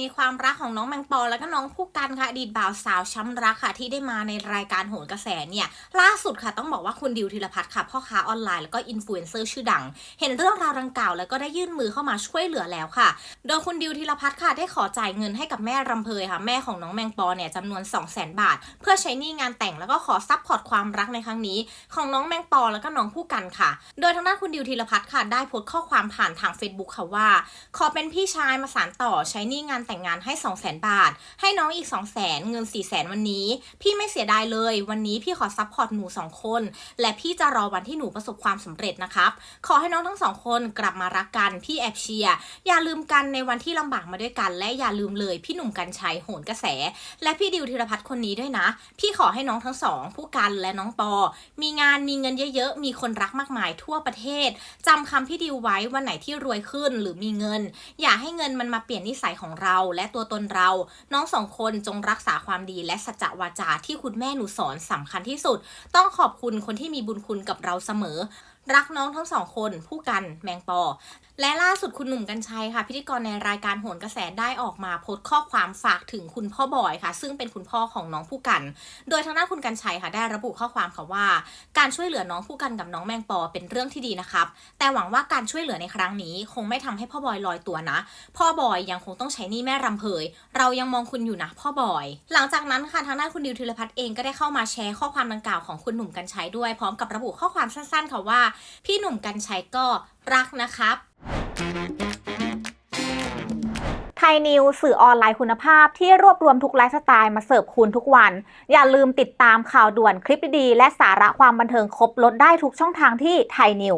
ณีความรักของน้องแมงปอแล้วก็น้องผู้กันค่ะอดีตบ่าวสาวช้ำรักค่ะ ที่ได้มาในรายการโหนกระแสเนี่ย ล่าสุดค่ะต้องบอกว่าคุณดิวธีรพัฒน์ค่ะ พ่อค้าออนไลน์แล้วก็อินฟลูเอนเซอร์ชื่อดัง เห็นเรื่องราวดังกล่าวแล้วก็ได้ยื่นมือเข้ามาช่วยเหลือแล้วค่ะ โดยคุณดิวธีรพัฒน์ค่ะได้ขอจ่ายเงินให้กับแม่รำเพยค่ะ แม่ของน้องแมงปอเนี่ยจำนวน 2 0 0 0 0 0 บาท เพื่อใช้หนี้งานแต่งแล้วก็ขอซัพพอร์ตความรักในครั้งนี้ ของน้องแมงปอแล้วก็น้องผู้กันค่ะ โดยทางด้านคุณดิวธีรพัฒน์ค่ะได้โพสต์ข้อความผ่านทาง Facebook ค่ะว่า ขอเป็นพี่ชายมาสานต่อใช้หนี้งานแต่งงานให้ 2 0 0 0 0 0บาท ให้น้องอีก 2 0 0 0 0 0เงิน4 0 0 0 0 0วันนี้ พี่ไม่เสียดายเลย วันนี้พี่ขอซัพพอร์ตหนู 2 คน และพี่จะรอวันที่หนูประสบความสำเร็จนะครับ ขอให้น้องทั้งสองคนกลับมารักกันพี่แอบเชียร์อย่าลืมกันในวันที่ลำบากมาด้วยกัน และอย่าลืมเลยพี่หนุ่มกัญชัยโหนกระแส และพี่ดิวธีรพัฒน์คนนี้ด้วยนะ พี่ขอให้น้องทั้งสองผู้กันและน้องปอ มีงานมีเงินเยอะๆ มีคนรักมากมายทั่วประเทศจำคำพี่ดิวไว้วันไหนที่รวยขึ้นหรือมีเงิน อย่าให้เงินมันมาเปลี่ยนนิสัยของเราและตัวตนเรา น้องสองคนจงรักษาความดีและสัจจวาจาที่คุณแม่หนูสอนสำคัญที่สุด ต้องขอบคุณคนที่มีบุญคุณกับเราเสมอรักน้องทั้งสองคนผู้กันแมงปอ และล่าสุดคุณหนุ่มกัญชัยค่ะ พิธีกรในรายการโหนกระแสได้ออกมาโพสต์ข้อความฝากถึงคุณพ่อบอยค่ะ ซึ่งเป็นคุณพ่อของน้องผู้กัน โดยทางด้านคุณกัญชัยค่ะ ได้ระบุข้อความค่ะว่า การช่วยเหลือน้องผู้กันกับน้องแมงปอเป็นเรื่องที่ดีนะครับ แต่หวังว่าการช่วยเหลือในครั้งนี้ คงไม่ทำให้พ่อบอยลอยตัวนะ พ่อบอยยังคงต้องใช้นี้แม่รำเพย เรายังมองคุณอยู่นะพ่อบอย หลังจากนั้นค่ะทางด้านคุณดิวธีรพัฒน์เองก็ได้เข้ามาแชร์ข้อความดังกล่าวของคุณหนุ่มกัญชัยด้วยพร้อมกับระบุข้อความสั้นๆค่ะว่าพี่หนุ่มกัญชัยก็รักนะครับไทยนิวสื่อออนไลน์คุณภาพที่รวบรวมทุกไลฟ์สไตล์มาเสิร์ฟคุณทุกวัน อย่าลืมติดตามข่าวด่วนคลิปดีๆ และสาระความบันเทิงครบลดได้ทุกช่องทางที่ไทยนิว